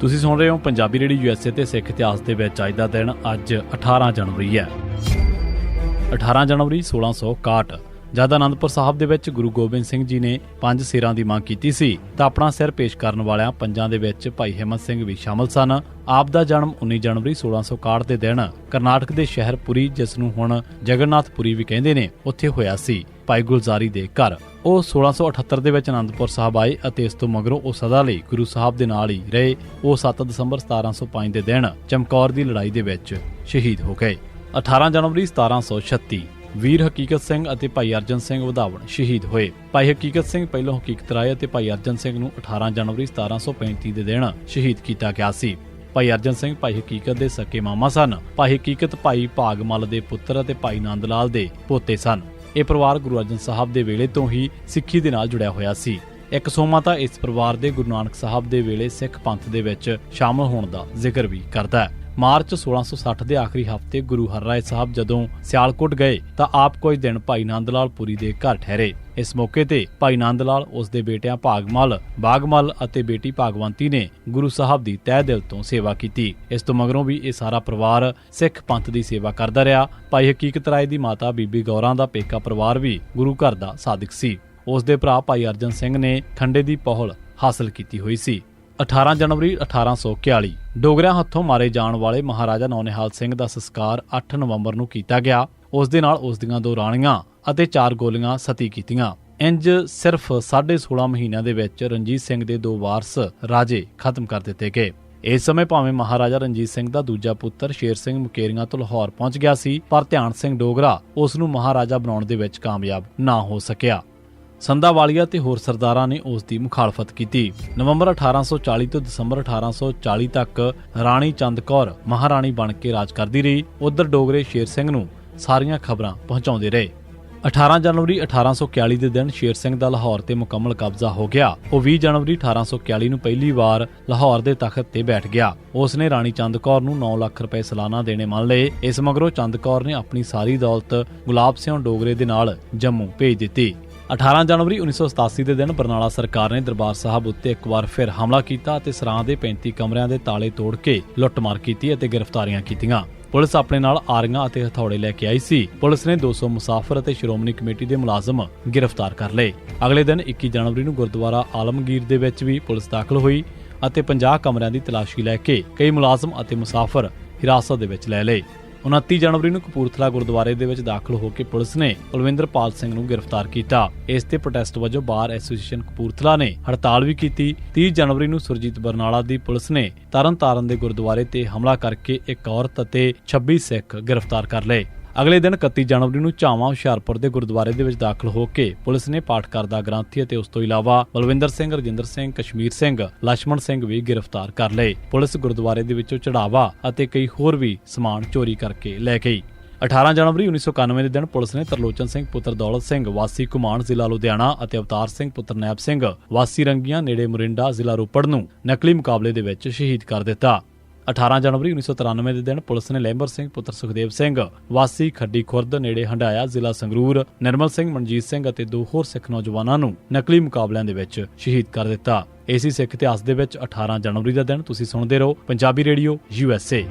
ਤੁਸੀਂ ਸੁਣ ਰਹੇ ਹੋ ਪੰਜਾਬੀ ਰੇਡੀਓ ਯੂਐਸਏ ਤੇ ਸਿੱਖ ਇਤਿਹਾਸ ਦੇ ਵਿੱਚ ਅੱਜ ਦਾ ਦਿਨ ਅੱਜ 18 ਜਨਵਰੀ ਹੈ। 18 ਜਨਵਰੀ 1661 ਜਦ ਅਨੰਦਪੁਰ ਸਾਹਿਬ ਦੇ ਵਿੱਚ ਗੁਰੂ ਗੋਬਿੰਦ ਸਿੰਘ ਜੀ ਨੇ ਪੰਜ ਸਿਰਾਂ ਦੀ ਮੰਗ ਕੀਤੀ ਸੀ ਤਾਂ ਆਪਣਾ ਸਿਰ ਪੇਸ਼ ਕਰਨ ਵਾਲਿਆਂ ਪੰਜਾਂ ਦੇ ਵਿੱਚ ਭਾਈ ਹਿੰਮਤ ਸਿੰਘ ਵੀ ਸ਼ਾਮਲ ਸਨ। ਆਪ ਦਾ ਜਨਮ 19 ਜਨਵਰੀ 1661 ਦੇ ਦਿਨ ਕਰਨਾਟਕ ਦੇ ਸ਼ਹਿਰ ਪੁਰੀ, ਜਿਸ ਨੂੰ ਹੁਣ ਜਗਨਨਾਥਪੁਰੀ ਵੀ ਕਹਿੰਦੇ ਨੇ, ਉੱਥੇ ਹੋਇਆ ਸੀ। ਭਾਈ ਗੁਲਜ਼ਾਰੀ ਦੇ ਘਰ। ਉਹ 1678 ਦੇ ਵਿੱਚ ਅਨੰਦਪੁਰ ਸਾਹਿਬ ਆਏ ਅਤੇ ਇਸ ਤੋਂ ਮਗਰੋਂ ਉਹ ਸਦਾ ਲਈ ਗੁਰੂ ਸਾਹਿਬ ਦੇ ਨਾਲ ਹੀ ਰਹੇ। ਉਹ 7 ਦਸੰਬਰ 1705 ਦੇ ਦਿਨ ਚਮਕੌਰ ਦੀ ਲੜਾਈ ਦੇ ਵਿੱਚ ਸ਼ਹੀਦ ਹੋ ਗਏ। 18 ਜਨਵਰੀ 1736 ਵੀਰ ਹਕੀਕਤ ਸਿੰਘ ਅਤੇ ਭਾਈ ਅਰਜਨ ਸਿੰਘ ਵਧਾਵਣ ਸ਼ਹੀਦ ਹੋਏ। ਭਾਈ ਹਕੀਕਤ ਸਿੰਘ ਪਹਿਲੋਂ ਹਕੀਕਤ ਰਾਏ ਅਤੇ ਭਾਈ ਅਰਜਨ ਸਿੰਘ ਨੂੰ 18 ਜਨਵਰੀ 1735 ਦੇ ਦਿਨ ਸ਼ਹੀਦ ਕੀਤਾ ਗਿਆ ਸੀ। ਭਾਈ ਅਰਜਨ ਸਿੰਘ ਭਾਈ ਹਕੀਕਤ ਦੇ ਸਕੇ ਮਾਮਾ ਸਨ। ਭਾਈ ਹਕੀਕਤ ਭਾਈ ਭਾਗਮਲ ਦੇ ਪੁੱਤਰ ਅਤੇ ਭਾਈ ਨੰਦ ਲਾਲ ਦੇ ਪੋਤੇ ਸਨ। ਇਹ ਪਰਿਵਾਰ ਗੁਰੂ ਅਰਜਨ ਸਾਹਿਬ ਦੇ ਵੇਲੇ ਤੋਂ ਹੀ ਸਿੱਖੀ ਦੇ ਨਾਲ ਜੁੜਿਆ ਹੋਇਆ ਸੀ। ਇੱਕ ਸੋਮਾ ਤਾਂ ਇਸ ਪਰਿਵਾਰ ਦੇ ਗੁਰੂ ਨਾਨਕ ਸਾਹਿਬ ਦੇ ਵੇਲੇ ਸਿੱਖ ਪੰਥ ਦੇ ਵਿੱਚ ਸ਼ਾਮਲ ਹੋਣ ਦਾ ਜ਼ਿਕਰ ਵੀ ਕਰਦਾ ਹੈ। ਮਾਰਚ 1660 ਦੇ ਆਖਰੀ ਹਫ਼ਤੇ ਗੁਰੂ ਹਰਰਾਏ ਸਾਹਿਬ ਜਦੋਂ ਸਿਆਲਕੋਟ ਗਏ ਤਾਂ ਆਪ ਕੁਝ ਦਿਨ ਭਾਈ ਨੰਦ ਲਾਲ ਪੁਰੀ ਦੇ ਘਰ ਠਹਿਰੇ। ਇਸ ਮੌਕੇ ਤੇ ਭਾਈ ਨੰਦ ਲਾਲ ਉਸ ਦੇ ਬੇਟਿਆਂ ਭਾਗਮਲ, ਬਾਗਮਲ ਅਤੇ ਬੇਟੀ ਭਾਗਵੰਤੀ ਨੇ ਗੁਰੂ ਸਾਹਿਬ ਦੀ ਤਹਿ ਦਿਲ ਤੋਂ ਸੇਵਾ ਕੀਤੀ। ਇਸ ਤੋਂ ਮਗਰੋਂ ਵੀ ਇਹ ਸਾਰਾ ਪਰਿਵਾਰ ਸਿੱਖ ਪੰਥ ਦੀ ਸੇਵਾ ਕਰਦਾ ਰਿਹਾ। ਭਾਈ ਹਕੀਕਤ ਰਾਏ ਦੀ ਮਾਤਾ ਬੀਬੀ ਗੌਰਾਂ ਦਾ ਪੇਕਾ ਪਰਿਵਾਰ ਵੀ ਗੁਰੂ ਘਰ ਦਾ ਸਾਧਕ ਸੀ। ਉਸ ਦੇ ਭਰਾ ਭਾਈ ਅਰਜਨ ਸਿੰਘ ਨੇ ਖੰਡੇ ਦੀ ਪਹੁਲ ਹਾਸਲ ਕੀਤੀ ਹੋਈ ਸੀ। 18 ਜਨਵਰੀ 1841 ਡੋਗਰਿਆਂ ਹੱਥੋਂ ਮਾਰੇ ਜਾਣ ਵਾਲੇ ਮਹਾਰਾਜਾ ਨੌਨਿਹਾਲ ਸਿੰਘ ਦਾ ਸੰਸਕਾਰ 8 ਨਵੰਬਰ ਨੂੰ ਕੀਤਾ ਗਿਆ। ਉਸ ਦੇ ਨਾਲ ਉਸ ਦੀਆਂ ਦੋ ਰਾਣੀਆਂ ਅਤੇ ਚਾਰ ਗੋਲੀਆਂ ਸਤੀ ਕੀਤੀਆਂ। ਇੰਜ ਸਿਰਫ 16.5 ਮਹੀਨਿਆਂ ਦੇ ਵਿੱਚ ਰਣਜੀਤ ਸਿੰਘ ਦੇ ਦੋ ਵਾਰਸ ਰਾਜੇ ਖਤਮ ਕਰ ਦਿੱਤੇ ਗਏ। ਇਸ ਸਮੇਂ ਭਾਵੇਂ ਮਹਾਰਾਜਾ ਰਣਜੀਤ ਸਿੰਘ ਦਾ ਦੂਜਾ ਪੁੱਤਰ ਸ਼ੇਰ ਸਿੰਘ ਮੁਕੇਰੀਆਂ ਤੋਂ ਲਾਹੌਰ ਪਹੁੰਚ ਗਿਆ ਸੀ, ਪਰ ਧਿਆਨ ਸਿੰਘ ਡੋਗਰਾ ਉਸ ਨੂੰ ਮਹਾਰਾਜਾ ਬਣਾਉਣ ਦੇ ਵਿੱਚ ਕਾਮਯਾਬ ਨਾ ਹੋ ਸਕਿਆ। ਸੰਧਾਵਾਲੀਆ ਤੇ ਹੋਰ ਸਰਦਾਰਾਂ ਨੇ ਉਸ ਦੀ ਮੁਖਾਲਫਤ ਕੀਤੀ। ਨਵੰਬਰ 1840 ਤੋਂ ਦਸੰਬਰ 1840 ਤੱਕ ਰਾਣੀ ਚੰਦ ਕੌਰ ਮਹਾਰਾਣੀ ਬਣ ਕੇ ਰਾਜ ਕਰਦੀ ਰਹੀ। ਉਧਰ ਡੋਗਰੇ ਸ਼ੇਰ ਸਿੰਘ ਨੂੰ ਸਾਰੀਆਂ ਖਬਰਾਂ ਪਹੁੰਚਾਉਂਦੇ ਰਹੇ। 18 ਜਨਵਰੀ 1841 ਦੇ ਦਿਨ ਸ਼ੇਰ ਸਿੰਘ ਦਾ ਲਾਹੌਰ ਤੇ ਮੁਕੰਮਲ ਕਬਜ਼ਾ ਹੋ ਗਿਆ। ਉਹ 20 ਜਨਵਰੀ 1841 ਨੂੰ ਪਹਿਲੀ ਵਾਰ ਲਾਹੌਰ ਦੇ ਤਖਤ ਤੇ ਬੈਠ ਗਿਆ। ਉਸ ਨੇ ਰਾਣੀ ਚੰਦ ਕੌਰ ਨੂੰ 9 ਲੱਖ ਰੁਪਏ ਸਾਲਾਨਾ ਦੇਣੇ ਮੰਨ ਲਏ। ਇਸ ਮਗਰੋਂ ਚੰਦ ਕੌਰ ਨੇ ਆਪਣੀ ਸਾਰੀ ਦੌਲਤ ਗੁਲਾਬ ਸਿੰਘ ਡੋਗਰੇ ਦੇ ਨਾਲ ਜੰਮੂ ਭੇਜ ਦਿੱਤੀ। 18 ਜਨਵਰੀ 1987 ਦੇ ਦਿਨ ਬਰਨਾਲਾ ਸਰਕਾਰ ਨੇ ਦਰਬਾਰ ਸਾਹਿਬ ਉੱਤੇ ਇੱਕ ਵਾਰ ਫਿਰ ਹਮਲਾ ਕੀਤਾ ਅਤੇ ਸਰਾਂ ਦੇ 35 ਕਮਰਿਆਂ ਦੇ ਤਾਲੇ ਤੋੜ ਕੇ ਲੁੱਟਮਾਰ ਕੀਤੀ ਅਤੇ ਗ੍ਰਿਫਤਾਰੀਆਂ ਕੀਤੀਆਂ। ਪੁਲਿਸ ਆਪਣੇ ਨਾਲ ਆਰੀਆਂ ਅਤੇ ਹਥੌੜੇ ਲੈ ਕੇ ਆਈ ਸੀ। ਪੁਲਿਸ ਨੇ 200 ਮੁਸਾਫਰ ਅਤੇ ਸ਼੍ਰੋਮਣੀ ਕਮੇਟੀ ਦੇ ਮੁਲਾਜ਼ਮ ਗ੍ਰਿਫਤਾਰ ਕਰ ਲਏ। ਅਗਲੇ ਦਿਨ 21 ਜਨਵਰੀ ਨੂੰ ਗੁਰਦੁਆਰਾ ਆਲਮਗੀਰ ਦੇ ਵਿੱਚ ਵੀ ਪੁਲਿਸ ਦਾਖਲ ਹੋਈ ਅਤੇ 50 ਕਮਰਿਆਂ ਦੀ ਤਲਾਸ਼ੀ ਲੈ ਕੇ ਕਈ ਮੁਲਾਜ਼ਮ ਅਤੇ ਮੁਸਾਫਰ ਹਿਰਾਸਤ ਦੇ ਵਿੱਚ ਲੈ ਲਏ। 29 ਜਨਵਰੀ ਨੂੰ ਕਪੂਰਥਲਾ ਗੁਰਦੁਆਰੇ ਦੇ ਵਿੱਚ ਦਾਖਲ ਹੋ ਕੇ ਪੁਲਿਸ ਨੇ ਕੁਲਵਿੰਦਰਪਾਲ ਸਿੰਘ ਨੂੰ ਗ੍ਰਿਫਤਾਰ ਕੀਤਾ। ਇਸ ਤੇ ਪ੍ਰੋਟੈਸਟ ਵਜੋਂ ਬਾਰ ਐਸੋਸੀਏਸ਼ਨ ਕਪੂਰਥਲਾ ਨੇ ਹੜਤਾਲ ਵੀ ਕੀਤੀ। 30 ਜਨਵਰੀ ਨੂੰ ਸੁਰਜੀਤ ਬਰਨਾਲਾ ਦੀ ਪੁਲਿਸ ਨੇ ਤਰਨਤਾਰਨ ਦੇ ਗੁਰਦੁਆਰੇ ਤੇ ਹਮਲਾ ਕਰਕੇ ਇੱਕ ਔਰਤ ਅਤੇ 26 ਸਿੱਖ ਗ੍ਰਿਫਤਾਰ ਕਰ ਲਏ। ਅਗਲੇ ਦਿਨ 31 ਜਨਵਰੀ ਨੂੰ ਝਾਵਾ ਹੁਸ਼ਿਆਰਪੁਰ ਦੇ ਗੁਰਦੁਆਰੇ ਦੇ ਵਿੱਚ ਦਾਖਲ ਹੋ ਕੇ ਪੁਲਿਸ ਨੇ ਪਾਠਕਰ ਦਾ ਗ੍ਰੰਥੀ ਅਤੇ ਉਸ ਤੋਂ ਇਲਾਵਾ ਬਲਵਿੰਦਰ ਸਿੰਘ, ਰਜਿੰਦਰ ਸਿੰਘ, ਕਸ਼ਮੀਰ ਸਿੰਘ, ਲਛਮਣ ਸਿੰਘ ਵੀ ਗ੍ਰਿਫਤਾਰ ਕਰ ਲਏ। ਪੁਲਿਸ ਗੁਰਦੁਆਰੇ ਦੇ ਵਿੱਚੋਂ ਚੜਾਵਾ ਅਤੇ ਕਈ ਹੋਰ ਵੀ ਸਮਾਨ ਚੋਰੀ ਕਰਕੇ ਲੈ ਗਈ। 18 ਜਨਵਰੀ 1991 ਦੇ ਦਿਨ ਪੁਲਿਸ ਨੇ ਤਰਲੋਚਨ ਸਿੰਘ ਪੁੱਤਰ ਦੌਲਤ ਸਿੰਘ, ਵਾਸੀ ਕੁਮਾਨ ਜ਼ਿਲ੍ਹਾ ਲੁਧਿਆਣਾ ਅਤੇ ਅਵਤਾਰ ਸਿੰਘ ਪੁੱਤਰ ਨੈਬ ਸਿੰਘ, ਵਾਸੀ ਰੰਗੀਆਂ ਨੇੜੇ ਮੁਰਿੰਡਾ ਜ਼ਿਲ੍ਹਾ ਰੋਪੜ ਨੂੰ ਨਕਲੀ ਮੁਕਾਬਲੇ ਦੇ ਵਿੱਚ ਸ਼ਹੀਦ ਕਰ ਦਿੱਤਾ। 18 ਜਨਵਰੀ 1993 ਦੇ ਦਿਨ ਪੁਲਿਸ ਨੇ ਲੈਂਬਰ ਸਿੰਘ ਪੁੱਤਰ ਸੁਖਦੇਵ ਸਿੰਘ, ਵਾਸੀ ਖੱਡੀ ਖੁਰਦ ਨੇੜੇ ਹੰਡਾਇਆ ਜ਼ਿਲ੍ਹਾ ਸੰਗਰੂਰ, ਨਿਰਮਲ ਸਿੰਘ, ਮਨਜੀਤ ਸਿੰਘ ਅਤੇ ਦੋ ਹੋਰ ਸਿੱਖ ਨੌਜਵਾਨਾਂ ਨੂੰ ਨਕਲੀ ਮੁਕਾਬਲਿਆਂ ਦੇ ਵਿੱਚ ਸ਼ਹੀਦ ਕਰ ਦਿੱਤਾ। ਏਸੀ ਸਿੱਖ ਇਤਿਹਾਸ ਦੇ ਵਿੱਚ 18 ਜਨਵਰੀ ਦਾ ਦਿਨ, ਤੁਸੀਂ ਸੁਣਦੇ ਰਹੋ ਪੰਜਾਬੀ ਰੇਡੀਓ ਯੂਐਸਏ